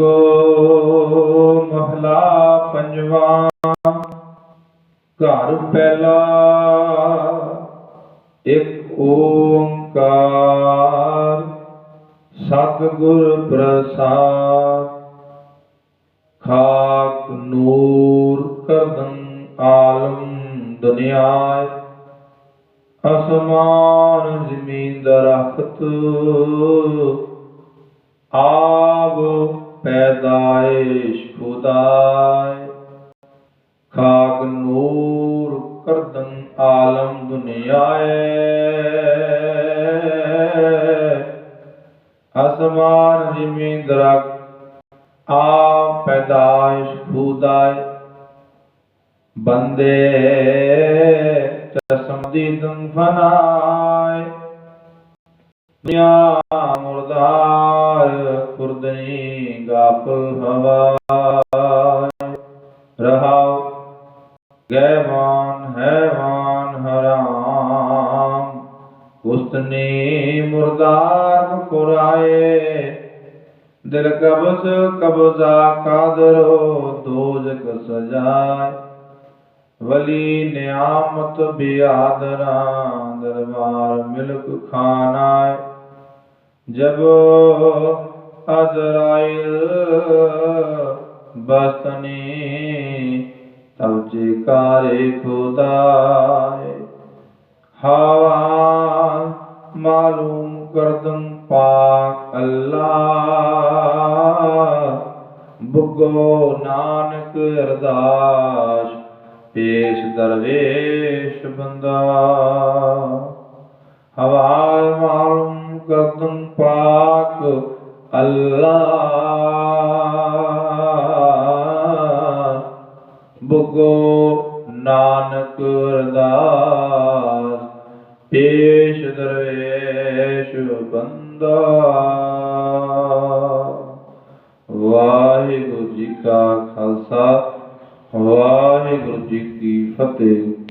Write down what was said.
ਮਾਲਕੋ ਮਹਲਾ ਪੰਜਵਾ। ਘਰ ਪਹਿਲਾ, ਇੱਕ ਓੰਕਾਰ। ਸਤਿਗੁਰ ਪ੍ਰਸਾਦ, ਖਾਕ ਨੂਰ ਕਰਦੰ ਆਲਮ ਦੁਨਿਆਏ। ਅਸਮਾਨ ਜ਼ਮੀਨ ਦਰਖਤ ਆਬ ਪੈਦਾਇਸ਼ ਖੁਦਾਇ ਖਾਕ ਨੂਰ ਕਰਦੰ ਆਲਮ ਦੁਨਿਆਏ। ਅਸਮਾਨ ਜ਼ਮੀਨ ਦਰਖਤ ਆਪ ਪੈਦਾਇਸ਼ ਖੁਦਾਇ ਬੰਦੇ ਚਸਮ ਦੀਦੰ ਫਨਾਏ। ਦੁਨੀਆ ਮੁਰਦਾਰ ਕੁਰਦਨੀ ਗਾਫਲ ਰਹਾਉ ਗੈਵਾਨ ਹੈਵਾਨ ਹਰਾਮ। ਕੁਸਤਨੀ ਮੁਰਦਾਰ ਕੁਰਾਏ ਦਿਲ ਕਬਜ਼ ਕਬਜ਼ਾ ਕਾਦਰੋ, ਦੋਜਕ ਸਜਾਏ। ਵਲੀ ਨਿਆਮਤ ਬਿਆਦਰਾ, ਦਰਬਾਰ ਮਿਲਕ ਖਾਨਾਏ। ਜਬ ਅਜ਼ਰਾਇਲ, ਬਸਤਨੀ ਤਬ ਜੇ ਕਾਰੇ ਖੁਦਾਏ। ਹਵਾ ਮਾਲੂਮ ਕਰਦੰ ਪਾਕ ਅੱਲਾ ਬੁਗੋ ਨਾਨਕ ਅਰਦਾਸ, ਪੇਸ਼ ਦਰਵੇਸ਼ ਬੰਦਾ। ਹਵਾ ਮਾਲੂਮ ਕਰਦਮ ਪਾਕ ਅੱਲਾ। ਬੁਗੋ ਨਾਨਕ ਅਰਦਾਸ, ਪੇਸ਼ ਦਰਵੇਸ਼ ਬੰਦਾ। ਵਾਹਿਗੁਰੂ ਜੀ ਕਾ ਖਾਲਸਾ, ਵਾਹਿਗੁਰੂ ਜੀ ਕੀ ਫਤਿਹ।